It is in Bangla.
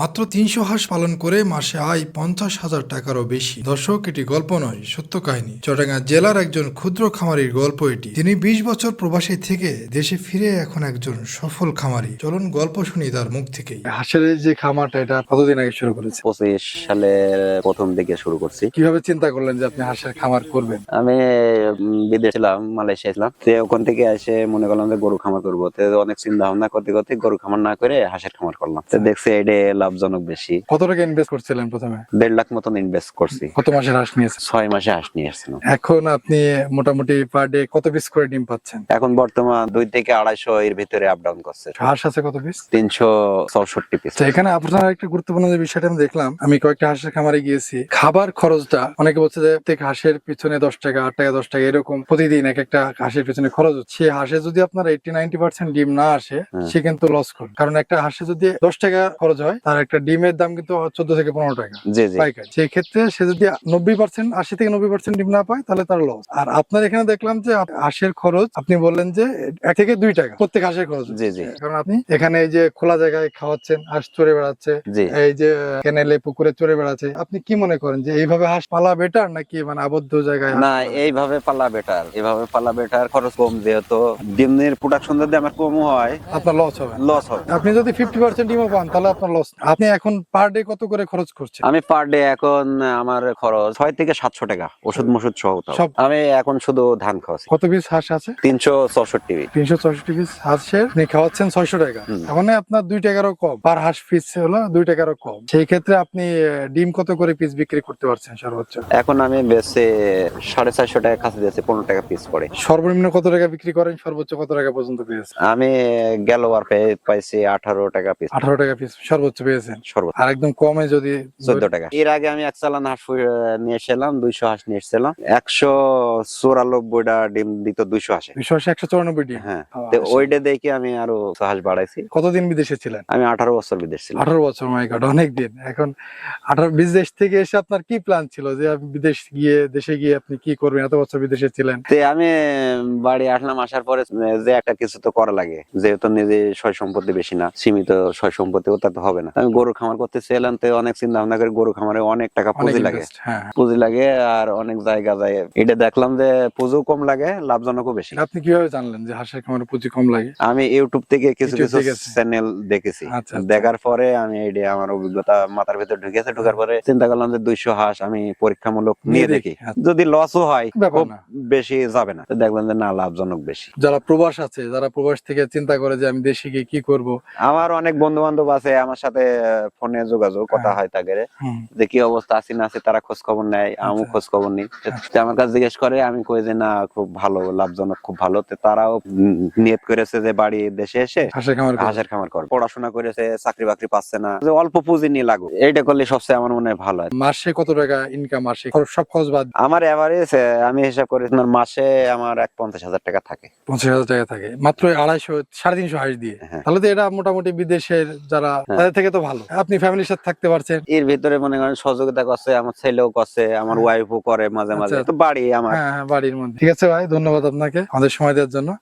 মাত্র তিনশো হাঁস পালন করে মাসে আয় পঞ্চাশ হাজার টাকারও বেশি। দর্শক এটি গল্প নয় সত্য কাহিনী। চট্টগ্রাম জেলার একজন ক্ষুদ্র খামারির গল্প এটি। তিনি বিশ বছর প্রবাসী থেকে দেশে ফিরে এখন একজন সফল খামারি। চলুন গল্প শুনি তার মুখ থেকেই। হাঁসের যে খামারটা এটা কতদিন আগে শুরু করেছে পঁচিশ সালের প্রথম দিকে শুরু করছি। কীভাবে চিন্তা করলেন যে আপনি হাঁসের খামার করবেন? আমি বিদেশ ছিলাম মালয়েশিয়া ছিলাম। তো ওখান থেকে এসে মনে করলাম যে গরু খামার করব। তো অনেক চিন্তা ভাবনা করতে করতে গরু খামার না করে হাঁসের খামার করলাম। তো দেখছি এটা লাভজনক বেশি। কত টাকা ইনভেস্ট করছিলেন প্রথমে? দেড় লাখ মতন ইনভেস্ট করছি। কত মাসের হাঁস নিয়েছে ছয় মাসে হাঁস নিয়ে আসছিলাম। এখন আপনি মোটামুটি পার ডে কত পিস করে ডিম পাচ্ছেন? এখন বর্তমান দুই থেকে আড়াইশো এর ভিতরে আপ ডাউন করছে। হাঁস আছে কত পিস তিনশো চৌষট্টি পিস এখানে আপনার একটা গুরুত্বপূর্ণ যে বিষয়টা আমি দেখলাম আমি কয়েকটা হাঁসের খামারে গিয়েছি। খাবার খরচটা অনেকে বলছে যে প্রত্যেক হাঁসের পিছনে দশ টাকা আট টাকা দশ টাকা এরকম প্রতিদিন এক একটা হাঁসের পিছনে খরচ হচ্ছে। সেই হাঁসে যদি আপনার এইটি নাইনটি পার্সেন্ট ডিম না আসে হ্যাঁ। সে কিন্তু লস করবে কারণ একটা হাঁসে যদি দশ টাকা খরচ হয় তার একটা ডিমের দাম কিন্তু চোদ্দ থেকে পনেরো টাকা। জি জি। পাইকারি। সেই ক্ষেত্রে সে যদি নব্বই পার্সেন্ট আশি থেকে নব্বই পার্সেন্ট ডিম না পায় তাহলে তার লস আর আপনার এখানে দেখলাম যে হাঁসের খরচ আপনি বললেন যে এক থেকে দুই টাকা প্রত্যেক হাঁসের খরচ। জি জি। কারণ আপনি এখানে এই যে খোলা জায়গায় খাওয়াচ্ছেন হাঁস চড়ে বেড়াচ্ছে এই যে কেনেলে পুকুরে চড়ে বেড়াচ্ছে আপনি কি মনে করেন যে এইভাবে হাঁস পালা বেটার নাকি মানে আবদ্ধ জায়গায় না এইভাবে পালা বেটার এইভাবে পালা বেটার খরচ কম যেহেতু। ডিমের প্রোডাকশন যদি আমার কম হয় আপনার লস হবে। লস হবে। আপনি যদি ফিফটি পার্সেন্ট ডিমও পান তাহলে আপনার লস আপনি এখন পার ডে কত করে খরচ করছেন? আমি পার ডে এখন আমার খরচ ছয় থেকে সাতশো টাকা ওষুধ মসুদ সহ আমি এখন শুধু ধান খাওয়াছি কত পিস হাঁস আছে? তিনশো চৌষট্টি তিনশো চৌষট্টি পিস হাঁসের আপনি খাওয়াচ্ছেন ছয়শো টাকা। তার মানে আপনার দুই টাকারও কম। পার হাঁস পিস হলো দুই টাকারও কম। সেই ক্ষেত্রে আপনি ডিম কত করে পিস বিক্রি করতে পারছেন সর্বোচ্চ? এখন আমি বেশি সাড়ে চারশো টাকা কাছে দিয়েছি পনেরো টাকা পিস পড়ে সর্বনিম্ন কত টাকা বিক্রি করেন? সর্বোচ্চ কত টাকা পর্যন্ত পেয়েছেন? আমি গেল বার পেয়ে পাইছি আঠারো টাকা পিস আঠারো টাকা পিস সর্বোচ্চ পেয়েছেন সর্বোচ্চ। আর একদম কমে যদি চোদ্দ টাকা। এর আগে আমি এক চালান হাঁস নিয়ে এসেছিলাম দুইশো হাঁস নিয়ে এসেছিলাম একশো চুরানব্বইটা ডিম দিত দুইশো হাঁসে। দুইশো আশি একশো চৌরানব্বই ডিম? হ্যাঁ। ও। ওইটা দেখে আমি আরও হাঁস বাড়াইছি। কতদিন বিদেশে ছিলেন? আমি আঠারো বছর বিদেশ ছিলাম। আঠারো বছর মাই গড অনেক দিন। এখন আঠারো বিদেশ থেকে এসে আপনার কি প্ল্যান ছিল যে আপনি বিদেশ গিয়ে দেশে গিয়ে আপনি কি করবেন? এত বছর বিদেশে ছিলেন? আমি বাড়ি আসলাম আসার পরে যে একটা কিছু তো করা লাগে। যেহেতু নিজে সয় সম্পত্তি বেশি না সীমিত সয় সম্পত্তি ওটা তো হবে না। আমি গরু খামার করতে চাইলাম তো অনেক চিন্তা ভাবনা করে গরু খামারে অনেক টাকা পুঁজি লাগে। হ্যাঁ। পুঁজি লাগে আর অনেক জায়গা যায়। এটা দেখলাম যে পুঁজিও কম লাগে লাভজনকও বেশি। আপনি কীভাবে জানলেন যে হাঁসের খামারে পুঁজি কম লাগে? আমি ইউটিউব থেকে কিছু কিছু চ্যানেল দেখেছি। আচ্ছা, আচ্ছা। দেখার পরে আমি এটা আমার অভিজ্ঞতা মাথার ভিতরে ঢুকেছে ঢোকার পরে চিন্তা করলাম যে দুইশো হাঁস আমি পরীক্ষামূলক নিয়ে দেখি। আচ্ছা। যদি লসও হয় খুব বেশি যাবে না। দেখলাম যে না লাভজনক বেশি। যারা প্রবাস আছে যারা প্রবাস থেকে চিন্তা করে যে আমি দেশে গিয়ে কি করব? আমার অনেক বন্ধু বান্ধব আছে আমার সাথে ফোনে যোগাযোগ কথা হ্যাঁ। হয় তাদের যে কি অবস্থা আছি না আছে তারা খোঁজ খবর নেয় আমি আচ্ছা। খোঁজ খবর নিই। আমার কাছে জিজ্ঞেস করে আমি কই যে না খুব ভালো লাভজনক খুব ভালো। তারাও নিয়ত করেছে যে বাড়ি দেশে এসে হাঁসের খামার করব। পড়াশোনা করেছে চাকরি বাকরি পাচ্ছে না। যে অল্প পুঁজি নিয়ে লাগু এইটা করলে সবচেয়ে আমার মনে হয় ভালো মাসে কত টাকা ইনকাম আসে? সব খরচ বাদ? আমার এভারেজ আমি হিসাব করি তোমার মাসে আমার এক পঞ্চাশ হাজার টাকা থাকে। পঞ্চাশ হাজার টাকা থাকে। মাত্র আড়াইশো সাড়ে তিনশো হাঁস দিয়ে। হ্যাঁ। তাহলে তো এটা মোটামুটি বিদেশের যারা হ্যাঁ। তাদের থেকে তো ভালো। আপনি ফ্যামিলির সাথে থাকতে পারছেন। এর ভিতরে মনে করেন সহযোগিতা করছে আমার ছেলেও করছে আমার হ্যাঁ। ওয়াইফও করে মাঝে মাঝে। আচ্ছা। তো বাড়ি আমার। হ্যাঁ হ্যাঁ বাড়ির মধ্যে। ঠিক আছে ভাই ধন্যবাদ আপনাকে আমাদের সময় দেওয়ার জন্য।